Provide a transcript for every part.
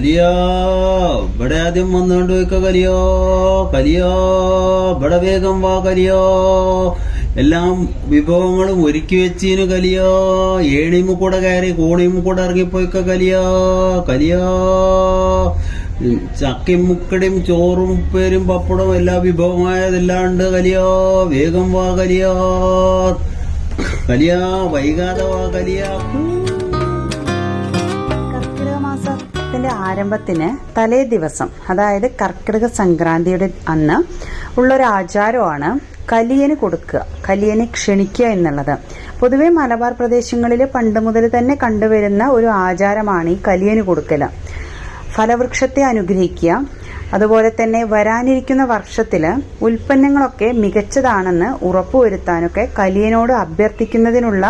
കലിയോ ഇവിടെ ആദ്യം വന്നുകൊണ്ട് വെക്ക കലിയോ കലിയോ ഇവിടെ വേഗം വാ കലിയോ എല്ലാം വിഭവങ്ങളും ഒരുക്കി വെച്ചീന് കലിയോ ഏണിമ കൂടെ കയറി കോണിമ കൂടെ ഇറങ്ങിപ്പോയിക്ക കലിയോ കലിയോ ചക്കയും മുക്കടിയും ചോറും ഉപ്പേരും പപ്പടവും എല്ലാ വിഭവമായതെല്ലാം ഉണ്ട് കലിയോ വേഗം വാ കലിയോ കലിയാ വൈകാതെ വാ കലിയാ മാസത്തിന്റെ ആരംഭത്തിന് തലേ ദിവസം അതായത് കർക്കിടക സംക്രാന്തിയുടെ അന്ന് ഉള്ളൊരു ആചാരമാണ് കലിയന് കൊടുക്കുക കലിയനെ ക്ഷണിക്കുക എന്നുള്ളത്. പൊതുവെ മലബാർ പ്രദേശങ്ങളിൽ പണ്ട് മുതൽ തന്നെ കണ്ടുവരുന്ന ഒരു ആചാരമാണ് ഈ കലിയന് കൊടുക്കൽ ഫലവൃക്ഷത്തെ അനുഗ്രഹിക്കുക അതുപോലെ തന്നെ വരാനിരിക്കുന്ന വർഷത്തിൽ ഉൽപ്പന്നങ്ങളൊക്കെ മികച്ചതാണെന്ന് ഉറപ്പുവരുത്താനൊക്കെ കലിയനോട് അഭ്യർത്ഥിക്കുന്നതിനുള്ള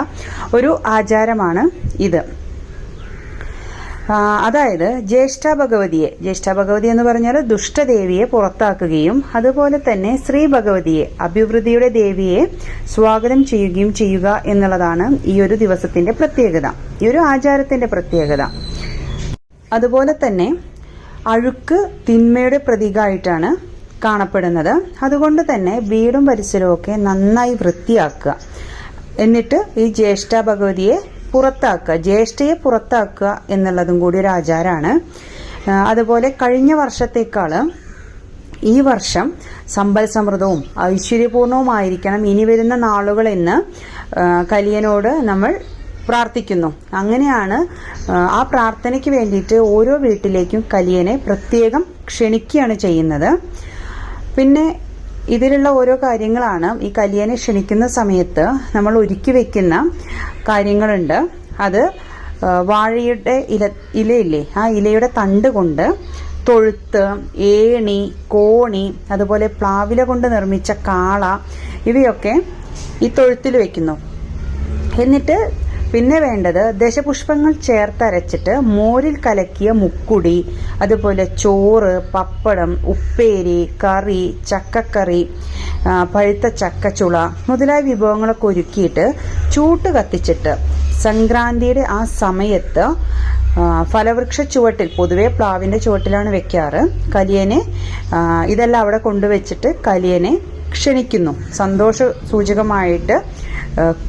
ഒരു ആചാരമാണ് ഇത്. അതായത് ജ്യേഷ്ഠ ഭഗവതിയെ. ജ്യേഷ്ഠ ഭഗവതി എന്ന് പറഞ്ഞാൽ ദുഷ്ടദേവിയെ പുറത്താക്കുകയും അതുപോലെ തന്നെ ശ്രീ ഭഗവതിയെ അഭിവൃദ്ധിയുടെ ദേവിയെ സ്വാഗതം ചെയ്യുകയും ചെയ്യുക എന്നുള്ളതാണ് ഈ ഒരു ദിവസത്തിന്റെ പ്രത്യേകത. ഈ ഒരു ആചാരത്തിന്റെ പ്രത്യേകത. അതുപോലെ തന്നെ അഴുക്ക് തിന്മയുടെ പ്രതീകമായിട്ടാണ് കാണപ്പെടുന്നത്. അതുകൊണ്ട് തന്നെ വീടും പരിസരവും ഒക്കെ നന്നായി വൃത്തിയാക്കുക. എന്നിട്ട് ഈ ജ്യേഷ്ഠ ഭഗവതിയെ പുറത്താക്കുക ജ്യേഷ്ഠയെ പുറത്താക്കുക എന്നുള്ളതും കൂടി ഒരു ആചാരമാണ് അതുപോലെ കഴിഞ്ഞ വർഷത്തേക്കാൾ ഈ വർഷം സമ്പൽ സമൃദ്ധവും ഐശ്വര്യപൂർണവുമായിരിക്കണം ഇനി വരുന്ന നാളുകൾ എന്ന് കലിയനോട് നമ്മൾ പ്രാർത്ഥിക്കുന്നു. അങ്ങനെയാണ് ആ പ്രാർത്ഥനയ്ക്ക് വേണ്ടിയിട്ട് ഓരോ വീട്ടിലേക്കും കലിയനെ പ്രത്യേകം ക്ഷണിക്കുകയാണ് ചെയ്യുന്നത്. പിന്നെ ഇതിലുള്ള ഓരോ കാര്യങ്ങളാണ് ഈ കല്യാണി ക്ഷണിക്കുന്ന സമയത്ത് നമ്മൾ ഒരുക്കി വെക്കുന്ന കാര്യങ്ങളുണ്ട്. അത് വാഴയുടെ ഇല ഇലയില്ലേ ആ ഇലയുടെ തണ്ട് കൊണ്ട് തൊഴുത്ത് ഏണി കോണി അതുപോലെ പ്ലാവില കൊണ്ട് നിർമ്മിച്ച കാള ഇവയൊക്കെ ഈ തൊഴുത്തിൽ വെക്കുന്നു. എന്നിട്ട് പിന്നെ വേണ്ടത് ദശപുഷ്പങ്ങൾ ചേർത്തരച്ചിട്ട് മോരിൽ കലക്കിയ മുക്കുടി അതുപോലെ ചോറ് പപ്പടം ഉപ്പേരി കറി ചക്കക്കറി പഴുത്ത ചക്കച്ചുള മുതലായ വിഭവങ്ങളൊക്കെ ഒരുക്കിയിട്ട് ചൂട്ട് കത്തിച്ചിട്ട് സംക്രാന്തിയുടെ ആ സമയത്ത് ഫലവൃക്ഷ ചുവട്ടിൽ പൊതുവെ പ്ലാവിന്റെ ചുവട്ടിലാണ് വെക്കാറ് കലിയനെ ഇതെല്ലാം അവിടെ കൊണ്ടുവച്ചിട്ട് കലിയനെ ക്ഷണിക്കുന്നു. സന്തോഷ സൂചകമായിട്ട്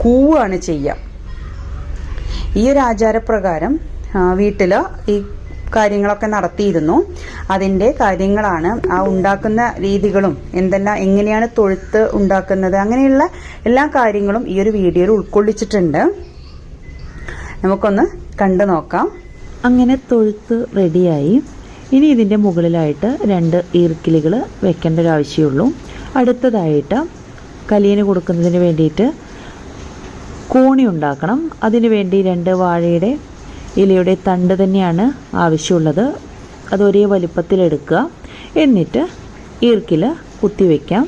കൂവാണ് ചെയ്യുക. ഈ ഒരു ആചാരപ്രകാരം വീട്ടിൽ ഈ കാര്യങ്ങളൊക്കെ നടത്തിയിരുന്നു. അതിന്റെ കാര്യങ്ങളാണ് ആ ഉണ്ടാക്കുന്ന രീതികളും എന്തെല്ലാം എങ്ങനെയാണ് തൊഴുത്ത് ഉണ്ടാക്കുന്നത് അങ്ങനെയുള്ള എല്ലാ കാര്യങ്ങളും ഈ ഒരു വീഡിയോയിൽ ഉൾക്കൊള്ളിച്ചിട്ടുണ്ട്. നമുക്കൊന്ന് കണ്ടു നോക്കാം. അങ്ങനെ തൊഴുത്ത് റെഡിയായി. ഇനി ഇതിന്റെ മുകളിലായിട്ട് രണ്ട് ഈർക്കിലുകൾ വെക്കേണ്ട ഒരു ആവശ്യമുള്ളൂ. അടുത്തതായിട്ട് കലിയന് കൊടുക്കുന്നതിന് വേണ്ടിയിട്ട് കോണി ഉണ്ടാക്കണം. അതിനു വേണ്ടി രണ്ട് വാഴയുടെ ഇലയുടെ തണ്ട് തന്നെയാണ് ആവശ്യമുള്ളത്. അത് ഒരേ വലിപ്പത്തിലെടുക്കുക എന്നിട്ട് ഈർക്കിൽ കുത്തിവെക്കാം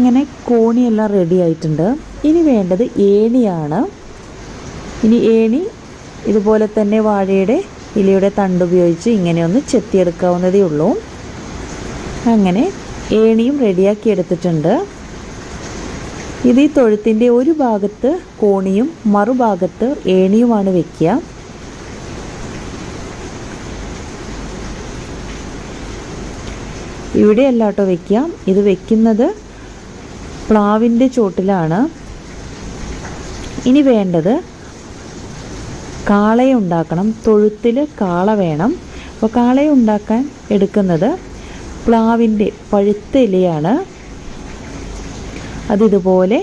അങ്ങനെ കോണിയെല്ലാം റെഡി ആയിട്ടുണ്ട്. ഇനി വേണ്ടത് ഏണിയാണ്. ഇനി ഏണി ഇതുപോലെ തന്നെ വാഴയുടെ ഇലയുടെ തണ്ട് ഉപയോഗിച്ച് ഇങ്ങനെ ഒന്ന് ചെത്തിയെടുക്കാവുന്നതേ ഉള്ളൂ. അങ്ങനെ ഏണിയും റെഡിയാക്കി എടുത്തിട്ടുണ്ട്. ഇത് ഈ തൊഴുത്തിന്റെ ഒരു ഭാഗത്ത് കോണിയും മറുഭാഗത്ത് ഏണിയുമാണ് വെക്കുക. ഇവിടെ അല്ല കേട്ടോ ഇത് വെക്കുന്നത് പ്ലാവിന്റെ ചോട്ടിലാണ് ഇനി വേണ്ടത് കാളയുണ്ടാക്കണം തൊഴുത്തിൽ കാള വേണം. അപ്പോൾ കാളയുണ്ടാക്കാൻ എടുക്കുന്നത് പ്ലാവിന്റെ പഴുത്ത ഇലയാണ്. അതിതുപോലെ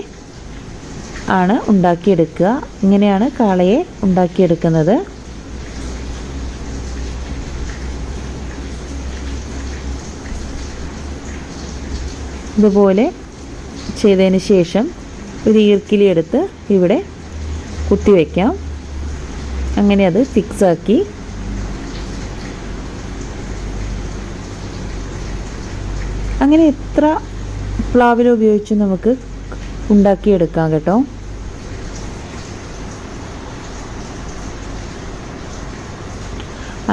ആണ് ഉണ്ടാക്കിയെടുക്കുക. ഇങ്ങനെയാണ് കാളയെ ഉണ്ടാക്കിയെടുക്കുന്നത്. ഇതുപോലെ ചെയ്തതിന് ശേഷം ഒരു ഈർക്കിലി എടുത്ത് ഇവിടെ കുത്തിവെക്കാം അങ്ങനെ അത് ഫിക്സ് ആക്കി. അങ്ങനെ എത്ര പ്ലാവില ഉപയോഗിച്ച് നമുക്ക് ഉണ്ടാക്കിയെടുക്കാം കേട്ടോ.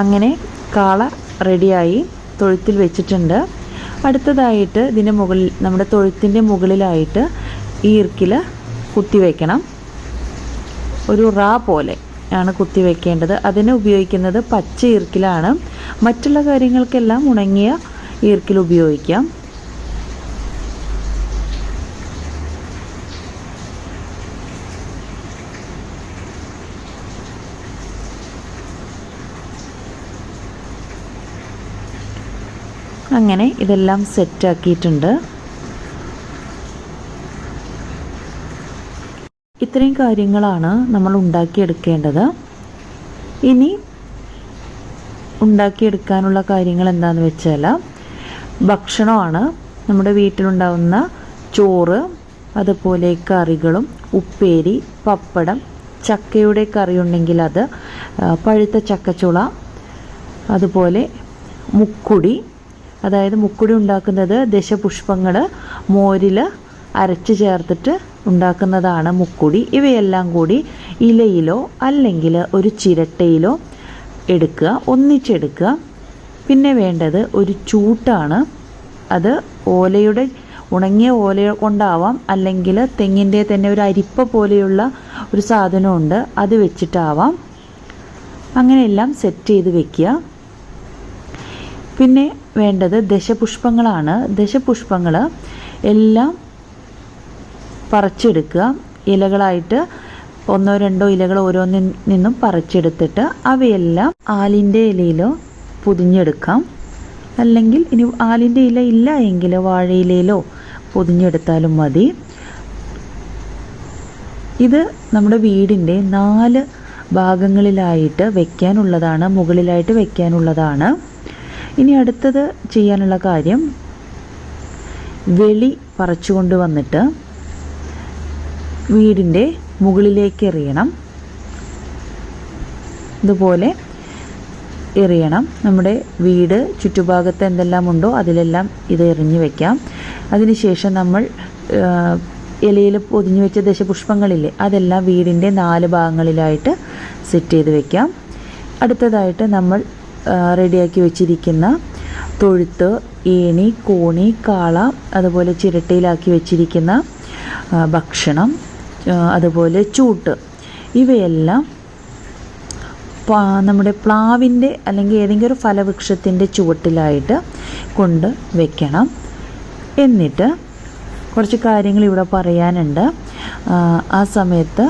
അങ്ങനെ കാള റെഡിയായി തൊഴുത്തിൽ വെച്ചിട്ടുണ്ട്. അടുത്തതായിട്ട് ഇതിന്റെ മുകളിൽ നമ്മുടെ തൊഴുത്തിന്റെ മുകളിലായിട്ട് ഈ ഇർക്കിൽ കുത്തി വയ്ക്കണം ഒരു റാ പോലെ ആണ് കുത്തി വെക്കേണ്ടത്. അതിന് ഉപയോഗിക്കുന്നത് പച്ച ഈർക്കിലാണ്. മറ്റുള്ള കാര്യങ്ങൾക്കെല്ലാം ഉണങ്ങിയ ഈർക്കിൽ ഉപയോഗിക്കാം. അങ്ങനെ ഇതെല്ലാം സെറ്റാക്കിയിട്ടുണ്ട് ഇത്രയും കാര്യങ്ങളാണ് നമ്മൾ ഉണ്ടാക്കിയെടുക്കേണ്ടത്. ഇനി ഉണ്ടാക്കിയെടുക്കാനുള്ള കാര്യങ്ങൾ എന്താണെന്ന് വെച്ചാൽ ഭക്ഷണമാണ്. നമ്മുടെ വീട്ടിലുണ്ടാവുന്ന ചോറ് അതുപോലെ കറികളും ഉപ്പേരി പപ്പടം ചക്കയുടെ കറി ഉണ്ടെങ്കിൽ അത് പഴുത്ത ചക്കച്ചുള അതുപോലെ മുക്കുടി അതായത് മുക്കുടി ഉണ്ടാക്കുന്നത് ദശപുഷ്പങ്ങൾ മോരിൽ അരച്ച് ചേർത്തിട്ട് ഉണ്ടാക്കുന്നതാണ് മുക്കുടി. ഇവയെല്ലാം കൂടി ഇലയിലോ അല്ലെങ്കിൽ ഒരു ചിരട്ടയിലോ എടുക്കുക ഒന്നിച്ചെടുക്കുക. പിന്നെ വേണ്ടത് ഒരു ചൂട്ടാണ്. അത് ഓലയുടെ ഉണങ്ങിയ ഓല കൊണ്ടാവാം. അല്ലെങ്കിൽ തെങ്ങിന്റെ തന്നെ ഒരു അരിപ്പ പോലെയുള്ള ഒരു സാധനമുണ്ട് അത് വെച്ചിട്ടാവാം. അങ്ങനെയെല്ലാം സെറ്റ് ചെയ്ത് വെക്കുക. പിന്നെ വേണ്ടത് ദശപുഷ്പങ്ങളാണ്. ദശപുഷ്പങ്ങൾ എല്ലാം പറിച്ചെടുക്കുക. ഇലകളായിട്ട് ഒന്നോ രണ്ടോ ഇലകൾ ഓരോന്നിൽ നിന്നും പറിച്ചെടുത്തിട്ട് അവയെല്ലാം ആലിന്റെ ഇലയിലോ പൊതിഞ്ഞെടുക്കാം. അല്ലെങ്കിൽ ഇനി ആലിന്റെ ഇല ഇല്ല എങ്കിൽ വാഴയിലയിലോ പൊതിഞ്ഞെടുത്താലും മതി. ഇത് നമ്മുടെ വീടിന്റെ നാല് ഭാഗങ്ങളിലായിട്ട് വെക്കാനുള്ളതാണ് മുകളിലായിട്ട് വെക്കാനുള്ളതാണ്. ഇനി അടുത്തത് ചെയ്യാനുള്ള കാര്യം വെളി പറിച്ചുകൊണ്ട് വന്നിട്ട് വീടിന്റെ മുകളിലേക്ക് എറിയണം. ഇതുപോലെ എറിയണം. നമ്മുടെ വീട് ചുറ്റുഭാഗത്ത് എന്തെല്ലാം ഉണ്ടോ അതിലെല്ലാം ഇത് എറിഞ്ഞു വയ്ക്കാം അതിനുശേഷം നമ്മൾ ഇലയിൽ പൊതിഞ്ഞു വെച്ച ദശപുഷ്പങ്ങളില്ലേ അതെല്ലാം വീടിന്റെ നാല് ഭാഗങ്ങളിലായിട്ട് സെറ്റ് ചെയ്ത് വയ്ക്കാം അടുത്തതായിട്ട് നമ്മൾ റെഡിയാക്കി വെച്ചിരിക്കുന്ന തൊഴുത്ത് ഏണി കോണി കാള അതുപോലെ ചിരട്ടയിലാക്കി വെച്ചിരിക്കുന്ന ഭക്ഷണം അതുപോലെ ചൂട്ട്. ഇവയെല്ലാം നമ്മുടെ പ്ലാവിന്റെ അല്ലെങ്കിൽ ഏതെങ്കിലും ഒരു ഫലവൃക്ഷത്തിന്റെ ചുവട്ടിലായിട്ട് കൊണ്ട് വെക്കണം. എന്നിട്ട് കുറച്ച് കാര്യങ്ങൾ ഇവിടെ പറയാനുണ്ട്. ആ സമയത്ത്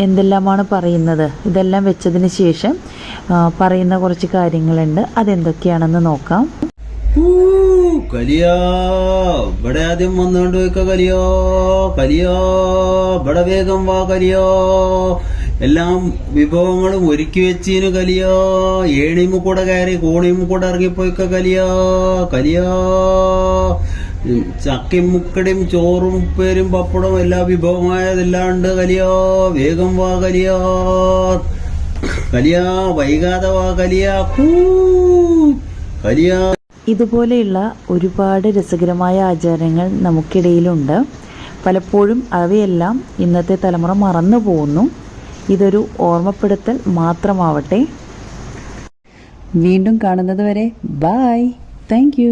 എന്തെല്ലാമാണ് പറയുന്നത്? ഇതെല്ലാം വെച്ചതിന് ശേഷം പറയുന്ന കുറച്ച് കാര്യങ്ങളുണ്ട്. അതെന്തൊക്കെയാണെന്ന് നോക്കാം. ഇവിടെ ആദ്യം വന്നുകൊണ്ട് വെക്ക കലിയോ കലിയോ ഇവിടെ വേഗം വാ കലിയോ. എല്ലാം വിഭവങ്ങളും ഒരുക്കി വെച്ചീന് കലിയോ. ഏണിമു കൂടെ കയറി കോണിയും കൂടെ ഇറങ്ങിപ്പോയിക്ക കലിയോ കലിയോ. ചക്കയും മുക്കടയും ചോറും ഉപ്പേരും പപ്പടവും എല്ലാ വിഭവമായതെല്ലാം ഉണ്ട് കലിയോ വേഗം വാ കലിയോ. കലിയാ വൈകാതെ വാ കലിയാ. കൂ കലിയാ. ഇതുപോലെയുള്ള ഒരുപാട് രസകരമായ ആചാരങ്ങൾ നമുക്കിടയിലുണ്ട്. പലപ്പോഴും അവയെല്ലാം ഇന്നത്തെ തലമുറ മറന്നു പോകുന്നു ഇതൊരു ഓർമ്മപ്പെടുത്തൽ മാത്രമാവട്ടെ. വീണ്ടും കാണുന്നത് വരെ ബായ് താങ്ക്